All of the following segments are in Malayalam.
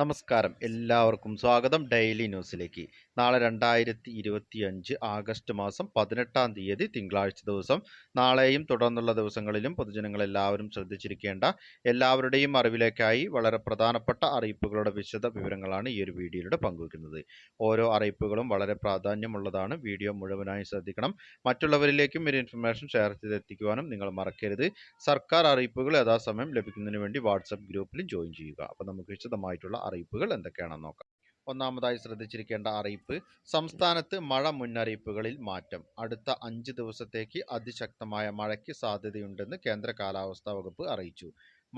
നമസ്കാരം. എല്ലാവർക്കും സ്വാഗതം ഡെയിലി ന്യൂസിലേക്ക്. നാളെ രണ്ടായിരത്തി ഇരുപത്തി അഞ്ച് ആഗസ്റ്റ് മാസം പതിനെട്ടാം തീയതി തിങ്കളാഴ്ച ദിവസം. നാളെയും തുടർന്നുള്ള ദിവസങ്ങളിലും പൊതുജനങ്ങൾ എല്ലാവരും ശ്രദ്ധിച്ചിരിക്കേണ്ട എല്ലാവരുടെയും അറിവിലേക്കായി വളരെ പ്രധാനപ്പെട്ട അറിയിപ്പുകളുടെ വിശദ വിവരങ്ങളാണ് ഈ ഒരു വീഡിയോയിലൂടെ പങ്കുവയ്ക്കുന്നത്. ഓരോ അറിയിപ്പുകളും വളരെ പ്രാധാന്യമുള്ളതാണ്. വീഡിയോ മുഴുവനായി ശ്രദ്ധിക്കണം. മറ്റുള്ളവരിലേക്കും ഒരു ഇൻഫർമേഷൻ ഷെയർ ചെയ്തെത്തിക്കുവാനും നിങ്ങൾ മറക്കരുത്. സർക്കാർ അറിയിപ്പുകൾ യഥാസമയം ലഭിക്കുന്നതിന് വേണ്ടി വാട്സപ്പ് ഗ്രൂപ്പിലും ജോയിൻ ചെയ്യുക. അപ്പോൾ നമുക്ക് വിശദമായിട്ടുള്ള അറിയിപ്പുകൾ എന്തൊക്കെയാണെന്ന് നോക്കാം. ഒന്നാമതായി ശ്രദ്ധിച്ചിരിക്കേണ്ട അറിയിപ്പ് സംസ്ഥാനത്ത് മഴ മുന്നറിയിപ്പുകളിൽ മാറ്റം. അടുത്ത അഞ്ച് ദിവസത്തേക്ക് അതിശക്തമായ മഴയ്ക്ക് സാധ്യതയുണ്ടെന്ന് കേന്ദ്ര കാലാവസ്ഥാ വകുപ്പ് അറിയിച്ചു.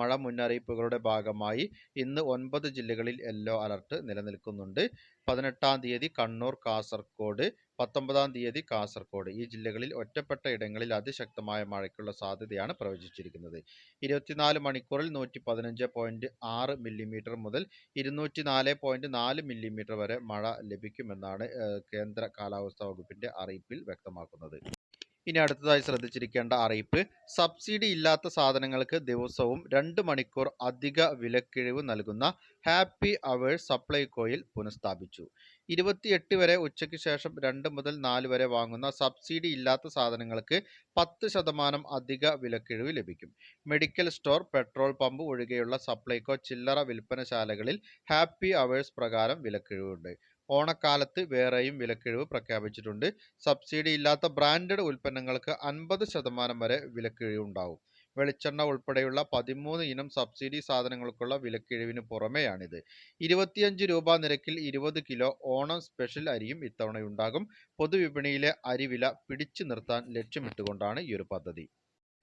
മഴ മുന്നറിയിപ്പുകളുടെ ഭാഗമായി ഇന്ന് ഒൻപത് ജില്ലകളിൽ യെല്ലോ അലർട്ട് നിലനിൽക്കുന്നുണ്ട്. പതിനെട്ടാം തീയതി കണ്ണൂർ കാസർഗോഡ് പത്തൊമ്പതാം തീയതി കാസർഗോഡ്. ഈ ജില്ലകളിൽ ഒറ്റപ്പെട്ട ഇടങ്ങളിൽ അതിശക്തമായ മഴയ്ക്കുള്ള സാധ്യതയാണ് പ്രവചിച്ചിരിക്കുന്നത്. ഇരുപത്തിനാല് മണിക്കൂറിൽ നൂറ്റി പതിനഞ്ച് പോയിന്റ് ആറ് മില്ലിമീറ്റർ മുതൽ ഇരുന്നൂറ്റി നാല് പോയിന്റ് നാല് മില്ലിമീറ്റർ വരെ മഴ ലഭിക്കുമെന്നാണ് കേന്ദ്ര കാലാവസ്ഥാ വകുപ്പിന്റെ അറിയിപ്പിൽ വ്യക്തമാക്കുന്നത്. ഇനി അടുത്തതായി ശ്രദ്ധിച്ചിരിക്കേണ്ട അറിയിപ്പ്. സബ്സിഡി ഇല്ലാത്ത സാധനങ്ങൾക്ക് ദിവസവും രണ്ട് മണിക്കൂർ അധിക വിലക്കിഴിവ് നൽകുന്ന ഹാപ്പി അവേഴ്സ് സപ്ലൈകോയിൽ പുനഃസ്ഥാപിച്ചു. ഇരുപത്തിയെട്ട് വരെ ഉച്ചയ്ക്ക് ശേഷം രണ്ട് മുതൽ നാല് വരെ വാങ്ങുന്ന സബ്സിഡി ഇല്ലാത്ത സാധനങ്ങൾക്ക് പത്ത് ശതമാനം അധിക വിലക്കിഴിവ് ലഭിക്കും. മെഡിക്കൽ സ്റ്റോർ പെട്രോൾ പമ്പ് ഒഴികെയുള്ള സപ്ലൈകോ ചില്ലറ വിൽപ്പനശാലകളിൽ ഹാപ്പി അവേഴ്സ് പ്രകാരം വിലക്കിഴിവുണ്ട്. ഓണക്കാലത്ത് വേറെയും വിലക്കിഴിവ് പ്രഖ്യാപിച്ചിട്ടുണ്ട്. സബ്സിഡി ഇല്ലാത്ത ബ്രാൻഡഡ് ഉൽപ്പന്നങ്ങൾക്ക് അൻപത് ശതമാനം വരെ വിലക്കിഴിവുണ്ടാവും. വെളിച്ചെണ്ണ ഉൾപ്പെടെയുള്ള പതിമൂന്ന് ഇനം സബ്സിഡി സാധനങ്ങൾക്കുള്ള വിലക്കിഴിവിന് പുറമെയാണിത്. ഇരുപത്തിയഞ്ച് രൂപ നിരക്കിൽ ഇരുപത് കിലോ ഓണം സ്പെഷ്യൽ അരിയും ഇത്തവണയുണ്ടാകും. പൊതുവിപണിയിലെ അരിവില പിടിച്ചു നിർത്താൻ ലക്ഷ്യമിട്ടുകൊണ്ടാണ് ഈ ഒരു പദ്ധതി.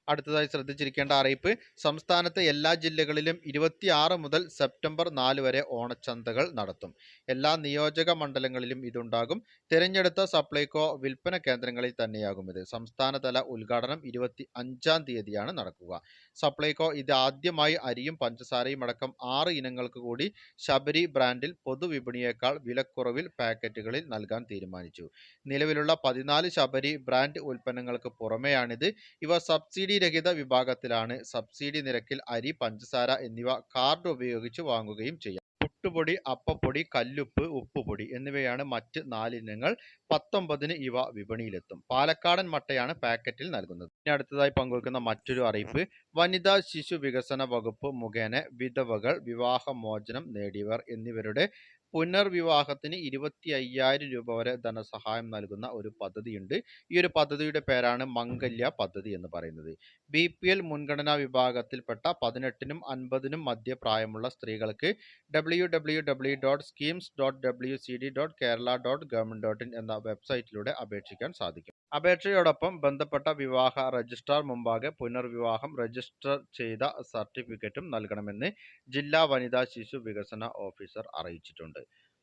അടുത്തതായി ശ്രദ്ധിച്ചിരിക്കേണ്ട അറിയിപ്പ് സംസ്ഥാനത്തെ എല്ലാ ജില്ലകളിലും ഇരുപത്തിയാറ് മുതൽ സെപ്റ്റംബർ നാല് വരെ ഓണച്ചന്തകൾ നടത്തും. എല്ലാ നിയോജക മണ്ഡലങ്ങളിലും ഇതുണ്ടാകും. തിരഞ്ഞെടുത്ത സപ്ലൈകോ വിൽപ്പന കേന്ദ്രങ്ങളിൽ തന്നെയാകും ഇത്. സംസ്ഥാനതല ഉദ്ഘാടനം ഇരുപത്തി അഞ്ചാം തീയതിയാണ് നടക്കുക. സപ്ലൈകോ ഇത് ആദ്യമായി അരിയും പഞ്ചസാരയും അടക്കം ആറ് ഇനങ്ങൾക്ക് കൂടി ശബരി ബ്രാൻഡിൽ പൊതുവിപണിയേക്കാൾ വിലക്കുറവിൽ പാക്കറ്റുകളിൽ നൽകാൻ തീരുമാനിച്ചു. നിലവിലുള്ള പതിനാല് ശബരി ബ്രാൻഡ് ഉൽപ്പന്നങ്ങൾക്ക് പുറമെയാണിത്. ഇവ സബ്സിഡി രഹിത വിഭാഗത്തിലാണ് സബ്സിഡി നിരക്കിൽ അരി പഞ്ചസാര എന്നിവ കാർഡ് ഉപയോഗിച്ച് വാങ്ങുകയും ചെയ്യാം. പുട്ടുപൊടി അപ്പപ്പൊടി കല്ലുപ്പ് ഉപ്പുപൊടി എന്നിവയാണ് മറ്റ് നാലിനങ്ങൾ പത്തൊമ്പതിന് ഇവ വിപണിയിലെത്തും. പാലക്കാടൻ മട്ടയാണ് പാക്കറ്റിൽ നൽകുന്നത്. ഇനി അടുത്തതായി പങ്കുവയ്ക്കുന്ന മറ്റൊരു അറിയിപ്പ് വനിതാ ശിശു വികസന വകുപ്പ് മുഖേന വിധവകൾ വിവാഹമോചനം നേടിയവർ എന്നിവരുടെ പുനർവിവാഹത്തിന് ഇരുപത്തി അയ്യായിരം രൂപ വരെ ധനസഹായം നൽകുന്ന ഒരു പദ്ധതിയുണ്ട്. ഈ ഒരു പദ്ധതിയുടെ പേരാണ് മംഗല്യ പദ്ധതി എന്ന് പറയുന്നത്. ബി പി എൽ മുൻഗണനാ വിഭാഗത്തിൽപ്പെട്ട പതിനെട്ടിനും അൻപതിനും മധ്യ പ്രായമുള്ള സ്ത്രീകൾക്ക് W W W dot schemes dot W C D dot Kerala dot government dot in എന്ന വെബ്സൈറ്റിലൂടെ അപേക്ഷിക്കാൻ സാധിക്കും. അപേക്ഷയോടൊപ്പം ബന്ധപ്പെട്ട വിവാഹ രജിസ്ട്രാർ മുമ്പാകെ പുനർവിവാഹം രജിസ്റ്റർ ചെയ്ത സർട്ടിഫിക്കറ്റും നൽകണമെന്ന് ജില്ലാ വനിതാ ശിശു വികസന ഓഫീസർ അറിയിച്ചിട്ടുണ്ട്.